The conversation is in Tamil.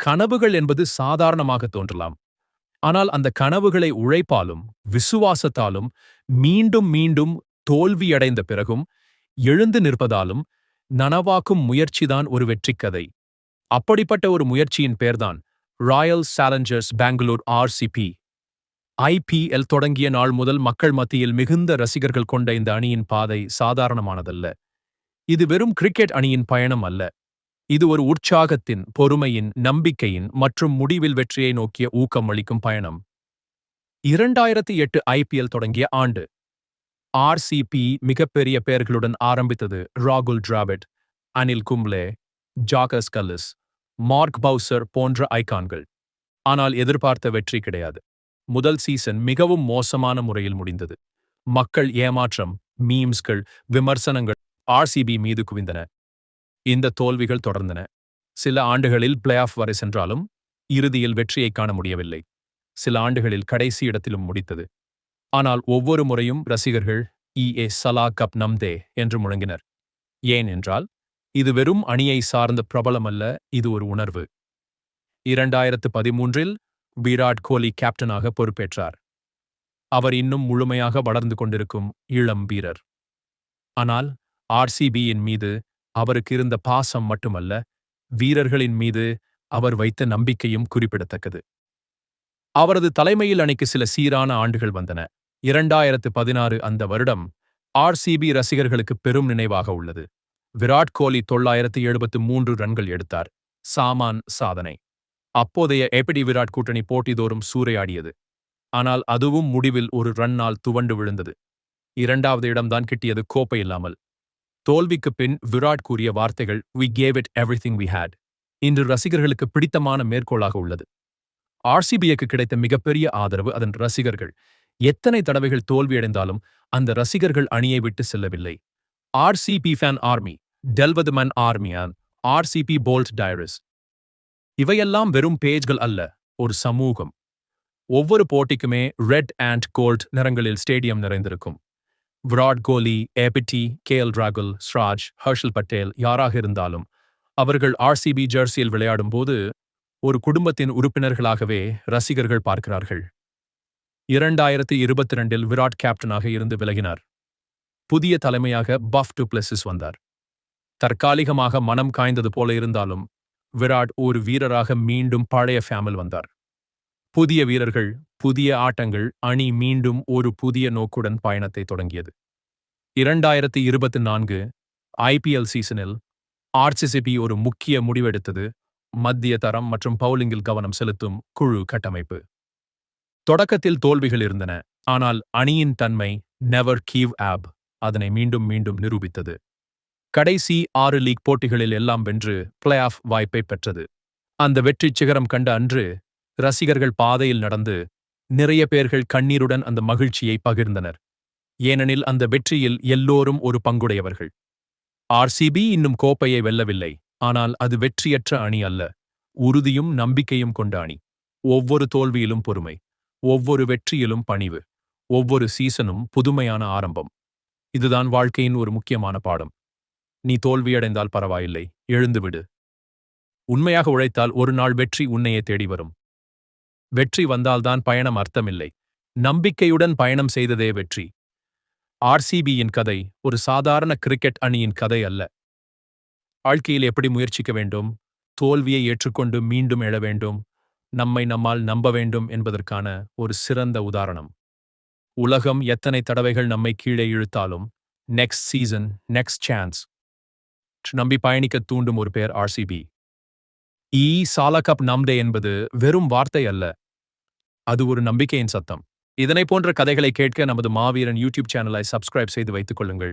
கனவுகள் என்பது சாதாரணமாக தோன்றலாம். ஆனால் அந்த கனவுகளை உழைப்பாலும் விசுவாசத்தாலும் மீண்டும் மீண்டும் தோல்வியடைந்த பிறகும் எழுந்து நிற்பதாலும் நனவாக்கும் முயற்சிதான் ஒரு வெற்றிக் கதை அப்படிப்பட்ட ஒரு முயற்சியின் பெயர்தான் Royal Challengers Bangalore RCB IPL தொடங்கிய நாள் முதல் மக்கள் மத்தியில் மிகுந்த ரசிகர்கள் கொண்ட இந்த அணியின் பாதை சாதாரணமானதல்ல. இது வெறும் கிரிக்கெட் அணியின் பயணம் அல்ல. இது ஒரு உற்சாகத்தின் பொறுமையின் நம்பிக்கையின் மற்றும் முடிவில் வெற்றியை நோக்கிய ஊக்கம் அளிக்கும் பயணம். இரண்டாயிரத்தி எட்டு ஐபிஎல் தொடங்கிய ஆண்டு. ஆர்சிபி மிகப்பெரிய பெயர்களுடன் ஆரம்பித்தது ராகுல் Dravid Anil Kumble Jacques Kallis Mark Boucher போன்ற ஐகான்கள். ஆனால் எதிர்பார்த்த வெற்றி கிடையாது. முதல் சீசன் மிகவும் மோசமான முறையில் முடிந்தது. மக்கள் ஏமாற்றம் மீம்ஸ்கள் விமர்சனங்கள் ஆர்சிபி மீது குவிந்தன. இந்த தோல்விகள் தொடர்ந்தன. சில ஆண்டுகளில் பிளே ஆஃப் வரை சென்றாலும் இறுதியில் வெற்றியை காண முடியவில்லை. சில ஆண்டுகளில் கடைசி இடத்திலும் முடித்தது. ஆனால் ஒவ்வொரு முறையும் ரசிகர்கள் இ. ஏ. சலா கப் நம்தே என்று முழங்கினர். ஏன் என்றால் இது வெறும் அணியை சார்ந்த பிரபலம் அல்ல இது ஒரு உணர்வு. இரண்டாயிரத்து பதிமூன்றில் விராட் கோலி கேப்டனாக பொறுப்பேற்றார். அவர் இன்னும் முழுமையாக வளர்ந்து கொண்டிருக்கும் இளம் வீரர். ஆனால் ஆர்சிபியின் மீது அவருக்கு இருந்த பாசம் மட்டுமல்ல வீரர்களின் மீது அவர் வைத்த நம்பிக்கையும் குறிப்பிடத்தக்கது. அவரது தலைமையில் அணிக்கு சில சீரான ஆண்டுகள் வந்தன. இரண்டாயிரத்து பதினாறு அந்த வருடம் ஆர்சிபி ரசிகர்களுக்கு பெரும் நினைவாக உள்ளது. விராட் கோலி தொள்ளாயிரத்து எழுபத்து மூன்று ரன்கள் எடுத்தார். சாமான் சாதனை. அப்போதைய ஏபிடி விராட் கூட்டணி போட்டிதோறும் சூறையாடியது. ஆனால் அதுவும் முடிவில் ஒரு ரன்னால் துவண்டு விழுந்தது. இரண்டாவது இடம்தான் கிட்டியது கோப்பை இல்லாமல். தோல்விக்கு பின் விராட் கூறிய வார்த்தைகள் we gave it everything we had இன்று ரசிகர்களுக்கு பிடித்தமான மேற்கோளாக உள்ளது. ஆர்சிபிஐக்கு கிடைத்த மிகப்பெரிய ஆதரவு அதன் ரசிகர்கள். எத்தனை தடவைகள் தோல்வியடைந்தாலும் அந்த ரசிகர்கள் அணியை விட்டு செல்லவில்லை. ஆர்சிபி ஃபேன் ஆர்மி டெல்வது மன் ஆர்மியான் ஆர்சிபி போல்ட் டைரஸ் இவையெல்லாம் வெறும் பேஜ்கள் அல்ல ஒரு சமூகம். ஒவ்வொரு போட்டிக்குமே ரெட் அண்ட் கோல்ட் நிறங்களில் ஸ்டேடியம் நிறைந்திருக்கும். Virat Kohli ABD K L ராகுல் ஸ்ராஜ் ஹர்ஷல் பட்டேல் யாராக இருந்தாலும் அவர்கள் ஆர்சிபி ஜெர்சியில் விளையாடும்போது ஒரு குடும்பத்தின் உறுப்பினர்களாகவே ரசிகர்கள் பார்க்கிறார்கள். இரண்டாயிரத்தி இருபத்தி ரெண்டில் விராட் கேப்டனாக இருந்து விலகினார். புதிய தலைமையாக பஃப் டு பிளஸிஸ் வந்தார். தற்காலிகமாக மனம் காய்ந்தது போல இருந்தாலும் விராட் ஒரு வீரராக மீண்டும் பழைய ஃபேமில் வந்தார். புதிய வீரர்கள் புதிய ஆட்டங்கள் அணி மீண்டும் ஒரு புதிய நோக்குடன் பயணத்தை தொடங்கியது. இரண்டாயிரத்தி இருபத்தி நான்கு ஐபிஎல் சீசனில் ஆர்சிசிபி ஒரு முக்கிய முடிவெடுத்தது. மத்திய தரம் மற்றும் பவுலிங்கில் கவனம் செலுத்தும் குழு கட்டமைப்பு. தொடக்கத்தில் தோல்விகள் இருந்தன ஆனால் அணியின் தன்மை நெவர் கீவ் ஆப் அதனை மீண்டும் மீண்டும் நிரூபித்தது. கடைசி ஆறு லீக் போட்டிகளில் எல்லாம் வென்று பிளே ஆஃப் வாய்ப்பை பெற்றது. அந்த வெற்றி சிகரம் கண்ட அன்று ரசிகர்கள் பாதையில் நடந்து நிறைய பேர்கள் கண்ணீருடன் அந்த மகிழ்ச்சியை பகிர்ந்தனர். ஏனெனில் அந்த வெற்றியில் எல்லோரும் ஒரு பங்குடையவர்கள். ஆர்சிபி இன்னும் கோப்பையை வெல்லவில்லை. ஆனால் அது வெற்றியற்ற அணி அல்ல. உறுதியும் நம்பிக்கையும் கொண்ட அணி. ஒவ்வொரு தோல்வியிலும் பொறுமை. ஒவ்வொரு வெற்றியிலும் பணிவு. ஒவ்வொரு சீசனும் புதுமையான ஆரம்பம். இதுதான் வாழ்க்கையின் ஒரு முக்கியமான பாடம். நீ தோல்வியடைந்தால் பரவாயில்லை. எழுந்துவிடு. உண்மையாக உழைத்தால் ஒரு நாள் வெற்றி உன்னையே தேடி வரும். வெற்றி வந்தால்தான் பயணம் அர்த்தமில்லை. நம்பிக்கையுடன் பயணம் செய்ததே வெற்றி. ஆர்சிபியின் கதை ஒரு சாதாரண கிரிக்கெட் அணியின் கதை அல்ல. வாழ்க்கையில் எப்படி முயற்சிக்க வேண்டும்? தோல்வியை ஏற்றுக்கொண்டு மீண்டும் எழ வேண்டும்? நம்மை நம்மால் நம்ப வேண்டும் என்பதற்கான ஒரு சிறந்த உதாரணம். உலகம் எத்தனை தடவைகள் நம்மை கீழே இழுத்தாலும் நெக்ஸ்ட் சீசன் நெக்ஸ்ட் சான்ஸ் நம்பி பயணிக்க தூண்டும் ஒரு பேர் ஆர்சிபி. இ சாலா கப் நம்டே என்பது வெறும் வார்த்தை அல்ல. அது ஒரு நம்பிக்கையின் சத்தம். இதனை போன்ற கதைகளை கேட்க நமது மாவீரன் யூடியூப் சேனலை சப்ஸ்கிரைப் செய்து வைத்துக் கொள்ளுங்கள்.